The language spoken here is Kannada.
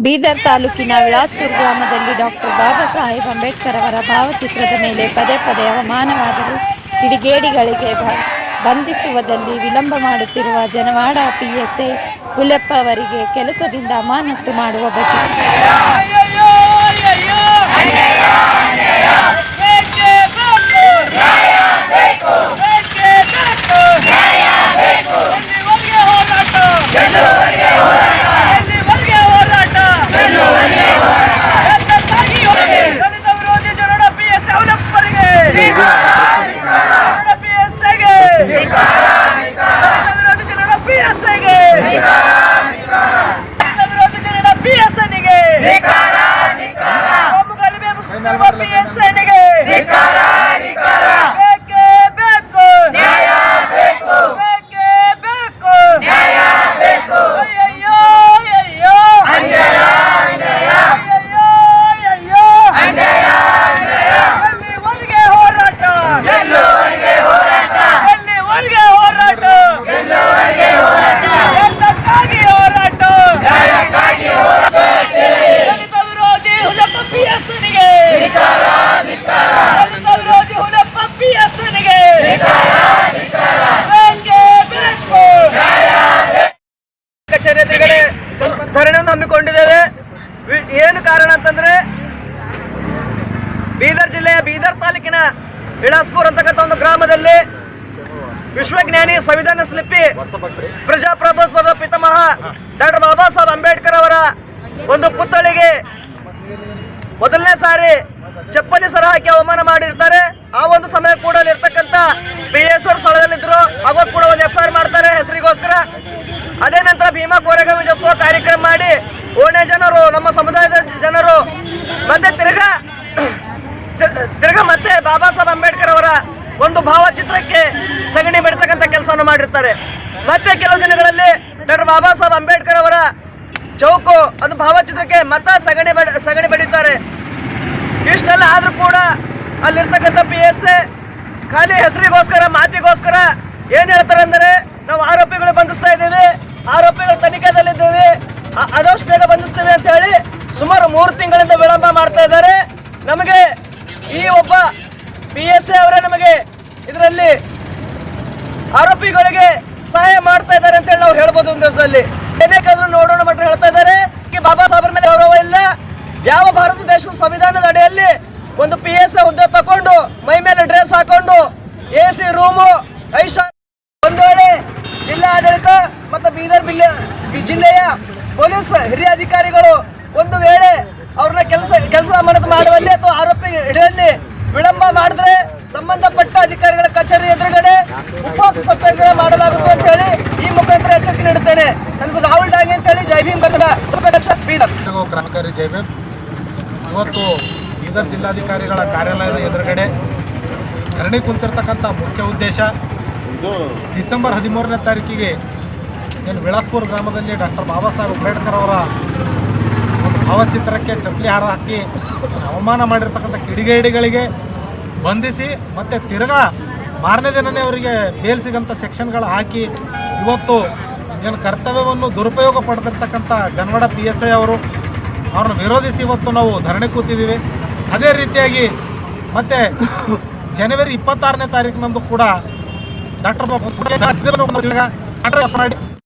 ಬೀದರ್ ತಾಲೂಕಿನ ವಿಳಾಸ್ಪುರ ಗ್ರಾಮದಲ್ಲಿ ಡಾಕ್ಟರ್ ಬಾಬಾ ಸಾಹೇಬ್ ಅಂಬೇಡ್ಕರ್ ಅವರ ಭಾವಚಿತ್ರದ ಮೇಲೆ ಪದೇ ಪದೇ ಅವಮಾನವಾದರೂ ಕಿಡಿಗೇಡಿಗಳಿಗೆ ಬಂಧಿಸುವುದಲ್ಲಿ ವಿಳಂಬ ಮಾಡುತ್ತಿರುವ ಜನವಾಡ ಪಿಎಸ್ಐ ಹುಲೆಪ್ಪ ಅವರಿಗೆ ಕೆಲಸದಿಂದ ಅಮಾನತ್ತು ಮಾಡುವ ಬಗ್ಗೆ నెలవారులు ಬೀದರ್ ಜಿಲ್ಲೆಯ ಬೀದರ್ ತಾಲೂಕಿನ ಇಳಾಸ್ಪುರ್ ಅಂತಕ್ಕಂಥ ಒಂದು ಗ್ರಾಮದಲ್ಲಿ ವಿಶ್ವಜ್ಞಾನಿ ಸಂವಿಧಾನ ಸ್ಲಿಪಿ ಪ್ರಜಾಪ್ರಭುತ್ವದ ಪಿತಾಮಹ ಡಾಕ್ಟರ್ ಬಾಬಾ ಸಾಹೇಬ್ ಅಂಬೇಡ್ಕರ್ ಅವರ ಒಂದು ಪುತ್ಥಳಿಗೆ ಮೊದಲನೇ ಸಾರಿ ಚಪ್ಪಲಿ ಸರ ಹಾಕಿ ಅವಮಾನ ಮಾಡಿರ್ತಾರೆ. ಆ ಒಂದು ಸಮಯ ಕೂಡ ಇರ್ತಕ್ಕಂಥ ಪಿ ಎಸ್ ಅವ್ರ ಸ್ಥಳದಲ್ಲಿದ್ರು. ಆಗೋದ್ ಕೂಡ ಒಂದು ಎಫ್ ಮಾಡ್ತಾರೆ ಹೆಸರಿಗೋಸ್ಕರ. ಅದೇ ನಂತರ ಭೀಮಾ ಕೋರೆಗಾವಿ ಅಂಬೇಡ್ಕರ್ ಅವರ ಒಂದು ಭಾವಚಿತ್ರಕ್ಕೆ ಸಗಣಿ ಬಿಡ್ತಕ್ಕಂಥ ಕೆಲಸವನ್ನು ಮಾಡಿರ್ತಾರೆ. ಮತ್ತೆ ಕೆಲವು ದಿನಗಳಲ್ಲಿ ಡಾಕ್ಟರ್ ಬಾಬಾ ಸಾಹೇಬ್ ಅಂಬೇಡ್ಕರ್ ಅವರ ಚೌಕು ಅದು ಭಾವಚಿತ್ರಕ್ಕೆ ಮತ ಸಗಣಿ ಸಗಣಿ ಬಡಿತಾರೆ. ಇಷ್ಟೆಲ್ಲ ಆದರೂ ಕೂಡ ಅಲ್ಲಿರ್ತಕ್ಕಂಥ ಪಿ ಎಸ್ ಎ ಖಾಲಿ ಹೆಸರಿಗೋಸ್ಕರ, ಮಾತಿಗೋಸ್ಕರ ಏನ್ ಹೇಳ್ತಾರೆ ಅಂದರೆ ನಾವು ಆರೋಪಿಗಳು ಬಂಧಿಸ್ತಾ ಇದ್ದೀವಿ, ಆರೋಪಿಗಳು ತನಿಖೆದಲ್ಲಿದ್ದೀವಿ ಆದಷ್ಟು ಬೇಗ ಬಂಧಿಸ್ತೀವಿ ಅಂತ ಹೇಳಿ ಸುಮಾರು ಮೂರು ತಿಂಗಳಿಂದ ವಿಳಂಬ ಮಾಡ್ತಾ ಇದ್ದಾರೆ. ನಮಗೆ ಈ ಒಬ್ಬ ಪಿ ಎಸ್ ಎ ಅವರೇ ನಮಗೆ ಇದರಲ್ಲಿ ಆರೋಪಿಗಳಿಗೆ ಸಹಾಯ ಮಾಡ್ತಾ ಇದ್ದಾರೆ ಅಂತ ಹೇಳಿ ನಾವು ಹೇಳ್ಬೋದು ಒಂದು ದಿವಸದಲ್ಲಿ. ಏನೇಕಾದ್ರೂ ನೋಡೋಣ ಮಟ್ಟ ಹೇಳ್ತಾ ಇದ್ದಾರೆ. ಕಿ ಬಾಬಾ ಸಾಹೇಬರ ಮೇಲೆ ಗೌರವ ಇಲ್ಲ. ಯಾವ ಭಾರತ ದೇಶದ ಸಂವಿಧಾನದ ಅಡಿಯಲ್ಲಿ ಒಂದು ಪಿ ಎಸ್ ಎ ಹುದ್ದೆ ತಕೊಂಡು, ಮೈ ಮೇಲೆ ಡ್ರೆಸ್ ಹಾಕೊಂಡು, ಎ ಸಿ ರೂಮು ಐಶಾ ಒಂದು ವೇಳೆ ಜಿಲ್ಲಾಡಳಿತ ಮತ್ತು ಬೀದರ್ ಜಿಲ್ಲೆಯ ಪೊಲೀಸ್ ಹಿರಿಯ ಅಧಿಕಾರಿಗಳು ಒಂದು ವೇಳೆ ಅವ್ರನ್ನ ಕೆಲಸ ಕೆಲಸ ಅಮಾನತು ಮಾಡುವಲ್ಲಿ ಅಥವಾ ಆರೋಪಿ ಹಿಡಿಯಲ್ಲಿ ಮಾಡಿದ್ರೆ ಸಂಬಂಧಪಟ್ಟ ಅಧಿಕಾರಿಗಳ ಕಚೇರಿ ಎದುರುಗಡೆ ಉಪವಾಸ ಸತ್ಯಾಗ್ರಹ ಮಾಡಲಾಗುತ್ತೆ ಅಂತ ಹೇಳಿ ಈ ಮುಖಾಂತರ ಎಚ್ಚರಿಕೆ ನೀಡುತ್ತೇನೆ. ಹೆಸರು ರಾಹುಲ್ ಡಾಂಗೆ ಅಂತ ಹೇಳಿ ಜೈ ಭೀಮ್ ಕನ್ನಡ ಸಭಾಧ್ಯಕ್ಷ ಕ್ರಾಂತಿಕಾರಿ ಜಯಬೇಬ್ ಇವತ್ತು ಬೀದರ್ ಜಿಲ್ಲಾಧಿಕಾರಿಗಳ ಕಾರ್ಯಾಲಯದ ಎದುರುಗಡೆ ಧರಣಿ ಕುಂತಿರ್ತಕ್ಕಂಥ ಮುಖ್ಯ ಉದ್ದೇಶ ಡಿಸೆಂಬರ್ ಹದಿಮೂರನೇ ತಾರೀಕಿಗೆ ಏನು ವಿಳಾಸ್ಪುರ ಗ್ರಾಮದಲ್ಲಿ ಡಾಕ್ಟರ್ ಬಾಬಾ ಸಾಹೇಬ್ ಅಂಬೇಡ್ಕರ್ ಅವರ ಭಾವಚಿತ್ರಕ್ಕೆ ಚಪ್ಪಲಿ ಹಾರ ಹಾಕಿ ಅವಮಾನ ಮಾಡಿರ್ತಕ್ಕಂಥ ಕಿಡಿಗೇಡಿಗಳಿಗೆ ಬಂಧಿಸಿ ಮತ್ತು ತಿರ್ಗಾ ಮಾರನೇ ದಿನನೇ ಅವರಿಗೆ ಬೇಲ್ ಸಿಗಂಥ ಸೆಕ್ಷನ್ಗಳು ಹಾಕಿ ಇವತ್ತು ಏನು ಕರ್ತವ್ಯವನ್ನು ದುರುಪಯೋಗ ಪಡೆದಿರ್ತಕ್ಕಂಥ ಜನವಾಡ ಪಿ ಎಸ್ ಐ ಅವರು ಅವ್ರನ್ನ ವಿರೋಧಿಸಿ ಇವತ್ತು ನಾವು ಧರಣಿ ಕೂತಿದ್ದೀವಿ. ಅದೇ ರೀತಿಯಾಗಿ ಮತ್ತು ಜನವರಿ ಇಪ್ಪತ್ತಾರನೇ ತಾರೀಕಿನಂದು ಕೂಡ ಡಾಕ್ಟರ್ ಬಾಬಾ